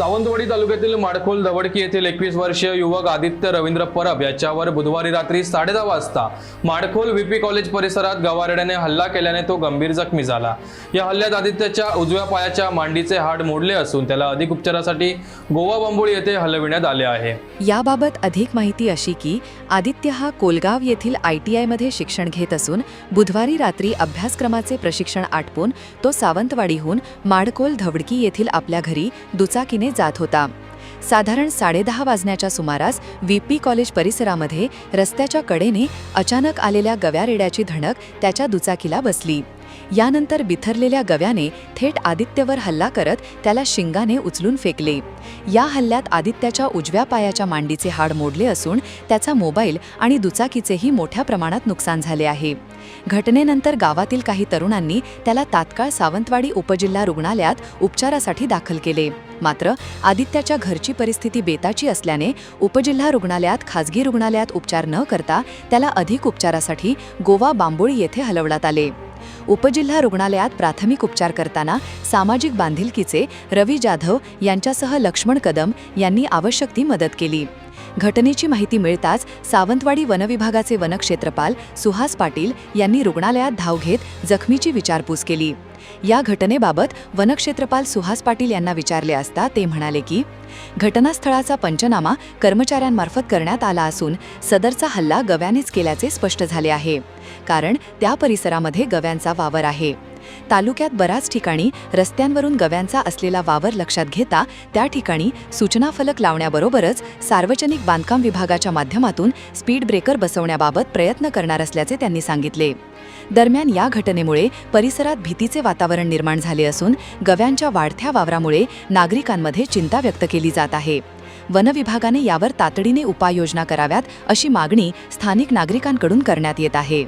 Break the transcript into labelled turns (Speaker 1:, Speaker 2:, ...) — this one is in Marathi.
Speaker 1: सावंतवाडी तालुक्यातील माडखोल धवडकी येथील एकवीस वर्षीय युवक आदित्य रवींद्र परब याच्यावर बुधवारी रात्री साडेदहा वाजता माडखोल व्हीपी कॉलेज परिसरात गवारेड्याने हल्ला केल्याने तो गंभीर जखमी झाला. या हल्ल्यात आदित्यच्या उजव्या पायाच्या मांडीचे हाड मोडले असून त्याला अधिक उपचारासाठी गोवा बांबोळी येथे हलविण्यात आले आहे.
Speaker 2: याबाबत अधिक माहिती अशी की आदित्य हा कोलगाव येथील आय टी आयमध्ये शिक्षण घेत असून बुधवारी रात्री अभ्यासक्रमाचे प्रशिक्षण आटपून तो सावंतवाडीहून माडखोल धवडकी येथील आपल्या घरी दुचाकीने जात होता. साधारण साडेदहा वाजण्याच्या सुमारास व्ही. पी. कॉलेज परिसरामध्ये रस्त्याच्या कडेने अचानक आलेल्या गव्यारेड्याची धडक त्याच्या दुचाकीला बसली. यानंतर बिथरलेल्या गव्याने थेट आदित्यवर हल्ला करत त्याला शिंगाने उचलून फेकले. या हल्ल्यात आदित्याच्या उजव्या पायाच्या मांडीचे हाड मोडले असून त्याचा मोबाईल आणि दुचाकीचेही मोठ्या प्रमाणात नुकसान झाले आहे. घटनेनंतर गावातील काही तरुणांनी त्याला तात्काळ सावंतवाडी उपजिल्हा रुग्णालयात उपचारासाठी दाखल केले. मात्र आदित्याच्या घरची परिस्थिती बेताची असल्याने उपजिल्हा रुग्णालयात खाजगी रुग्णालयात उपचार न करता त्याला अधिक उपचारासाठी गोवा बांबोळी येथे हलवण्यात आले. उपजिल्हा रुग्णालयात प्राथमिक उपचार करताना सामाजिक बांधिलकीचे रवी जाधव यांच्यासह लक्ष्मण कदम यांनी आवश्यक ती मदत केली. घटनेची माहिती मिळताच सावंतवाडी वनविभागाचे वनक्षेत्रपाल सुहास पाटील यांनी रुग्णालयात धाव घेत जखमीची विचारपूस केली. या घटनेबाबत वनक्षेत्रपाल सुहास पाटील यांना विचारले असता ते म्हणाले की घटनास्थळाचा पंचनामा कर्मचाऱ्यांमार्फत करण्यात आला असून सदरचा हल्ला गव्यानेच केल्याचे स्पष्ट झाले आहे. कारण त्या परिसरामध्ये गव्यांचा वावर आहे. तालुक्यात बऱ्याच ठिकाणी रस्त्यांवरून गव्यांचा असलेला वावर लक्षात घेता त्या ठिकाणी सूचना फलक लावण्याबरोबरच सार्वजनिक बांधकाम विभागाच्या माध्यमातून स्पीड ब्रेकर बसवण्याबाबत प्रयत्न करणार असल्याचे त्यांनी सांगितले. दरम्यान या घटनेमुळे परिसरात भीतीचे वातावरण निर्माण झाले असून गव्यांच्या वाढत्या वावरामुळे नागरिकांमध्ये चिंता व्यक्त केली जात आहे. वनविभागाने यावर तातडीने उपाययोजना कराव्यात अशी मागणी स्थानिक नागरिकांकडून करण्यात येत आहे.